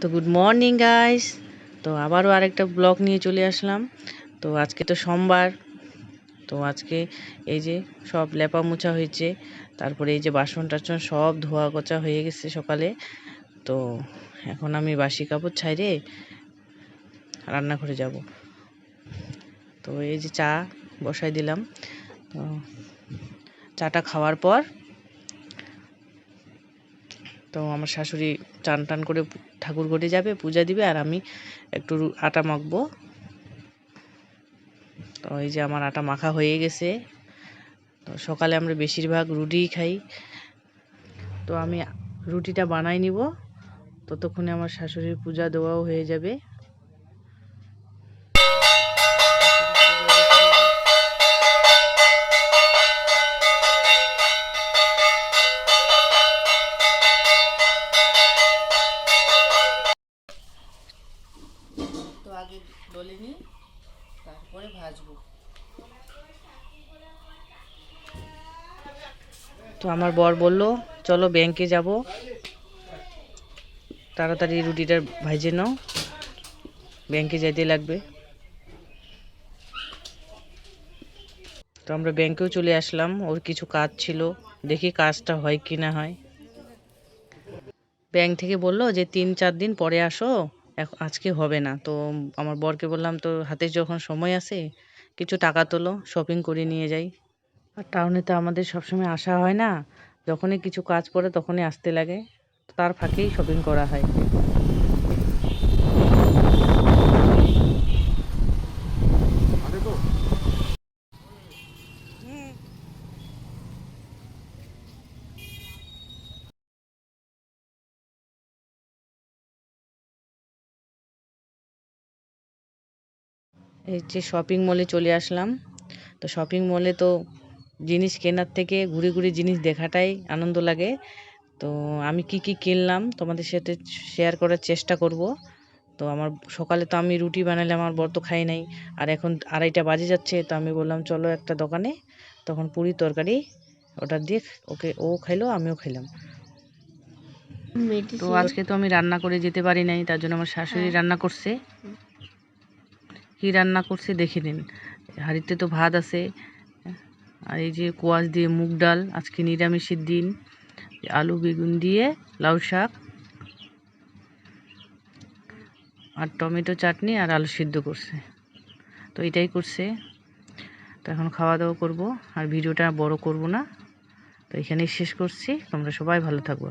তো good morning guys তো আবারও আরেকটা ব্লগ নিয়ে চলে আসলাম। তো আজকে তো সোমবার। তো আজকে এই যে সব লেপা মোছা হয়েছে। তারপরে এই যে বাসন টাসন সব ধোয়া গোচা হয়ে গেছে সকালে। তো এখন আমি বাসি কাপড় ছাইরে রান্নাঘরে যাব। তো এই যে চা বসাই দিলাম। তো চাটা খাওয়ার পর তো আমার শাশুড়ি চান টান করে ঠাকুর ঘটে যাবে, পূজা দিবে, আর আমি একটু আটা মাখব। তো এই যে আমার আটা মাখা হয়ে গেছে। তো সকালে আমরা বেশিরভাগ রুটিই খাই। তো আমি রুটিটা বানাই নিব। ততক্ষণে আমার শাশুড়ির পূজা দেওয়াও হয়ে যাবে। আগে ডলে নিই, তারপরে ভাজবো। তো আমার বর বলল, চলো ব্যাংকে যাব। তাড়াতাড়ি রুটিটা ভাজে নাও। ব্যাংকে যেতে লাগবে। তো আমরা ব্যাংকেও চলে আসলাম। ওর কিছু কাজ ছিল। দেখি কাজটা হয় কি না হয়। ব্যাংক থেকে বলল যে তিন চার দিন পরে আসো। আজকে হবে না। তো আমার বরকে বললাম তো হাতে যখন সময় আছে, কিছু টাকা তোলো শপিং করে নিয়ে যাই। আর টাউনে তো আমাদের সবসময় আসা হয় না। যখনই কিছু কাজ পড়ে তখনই আসতে লাগে। তার ফাঁকেই শপিং করা হয়। এই যে শপিং মলে চলে আসলাম। তো শপিং মলে তো জিনিস কেনার থেকে ঘুরে ঘুরে জিনিস দেখাটাই আনন্দ লাগে। তো আমি কি কি কিনলাম তোমাদের সাথে শেয়ার করার চেষ্টা করব। তো আমার সকালে তো আমি রুটি বানালে আমার বর তো খাই নাই। আর এখন আড়াইটা বাজে যাচ্ছে তো আমি বললাম চলো একটা দোকানে। তখন পুরি তরকারি অর্ডার দিয়ে ওকে ও খাইলো আমিও খাইলাম। তো আজকে তো আমি রান্না করে যেতে পারি নাই তার জন্য আমার শাশুড়ি রান্না করছে। কি রান্না করছে দেখে নিন। হাঁড়িতে তো ভাত আছে। আর এই যে কোয়াশ দিয়ে মুগ ডাল, আজকে নিরামিষের দিন। আলু, বেগুন দিয়ে লাউ শাক। আর টমেটো চাটনি আর আলু সিদ্ধ করছে। তো এটাই করছে। তো এখন খাওয়া দাওয়া করব। আর ভিডিওটা বড় করব না। তো এখানেই শেষ করছি। তোমরা সবাই ভালো থাকব।